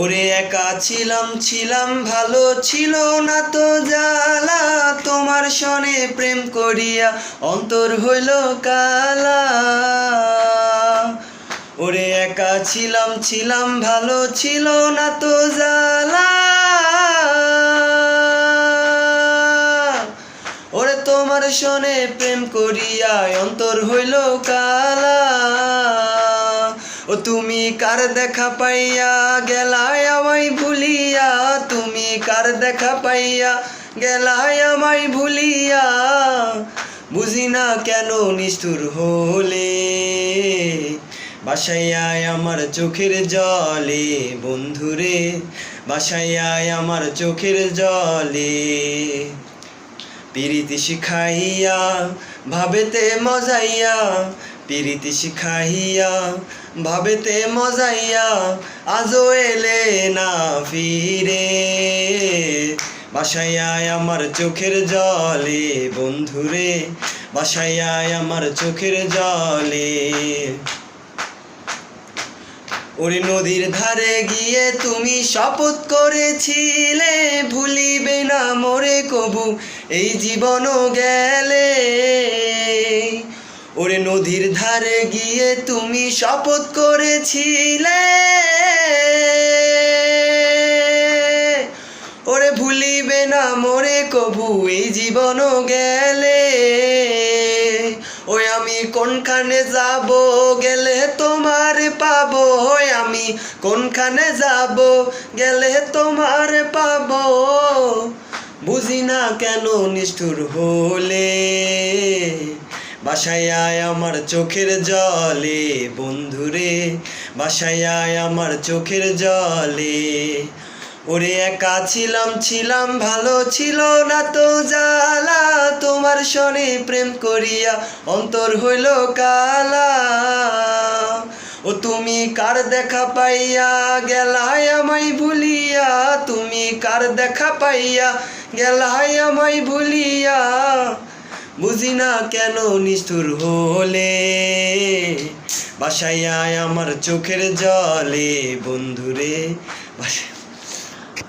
ওরে একা ছিলাম ছিলাম, ভালো ছিল না তো জ্বালা। তোমার সনে প্রেম করিয়া অন্তর হইল কালা। ওরে একা ছিলাম ছিলাম, ভালো ছিল না তো জ্বালা। ওরে তোমার সনে প্রেম করিয়া অন্তর হইল কালা। ও তুমি কার দেখা পাইয়া গেলায় আমায় ভুলিয়া? তুমি কার দেখা পাইয়া গেলায় আমায় ভুলিয়া? বুঝি না কেন নিষ্ঠুর হলে? বাসাইয়ায় আমার চোখের জলে, বন্ধুরে, বাসাইয়ায় আমার চোখের জলে। পিরিতি শিখাইয়া, ভাবেতে মজাইয়া পিরিতি শিখাইয়া, ভাবেতে মজাইয়া আজও এলে না ফিরে। বাসাইয়ায় আমার চোখের জলে, বন্ধুরে বাসাইয়ায় আমার চোখের জলে। ওরে নদীর ধারে গিয়ে তুমি শপথ করেছিলে, ভুলিবে না মোরে কবু, এই জীবনও গেলে। ওরে নদীর ধারে গিয়ে তুমি শপথ করেছিলে। ওরে ভুলিবে না মোরে কবু এই জীবনও গেলে। ওই আমি কোনখানে যাব, গেলে তোমার পাবো। ওই আমি কোনখানে যাব, গেলে তোমার পাবো। বুঝি না কেন নিষ্ঠুর হলে। বাসায় আয় আমার চোখের জলে, বন্ধুরে। বাসায় আয় আমার চোখের জলে। ওরে একা ছিলাম ছিলাম, ভালো ছিল না তো জ্বালা। তোমার সনে প্রেম করিয়া অন্তর হইল কালা। ও তুমি কার দেখা পাইয়া গেলায় আমায় ভুলিয়া? তুমি কার দেখা পাইয়া গেলায় আমায় ভুলিয়া? বুঝি না কেন নিষ্ঠুর হলে? বাসায় আয় আমার চোখের জলে বন্ধুরে। বাসায়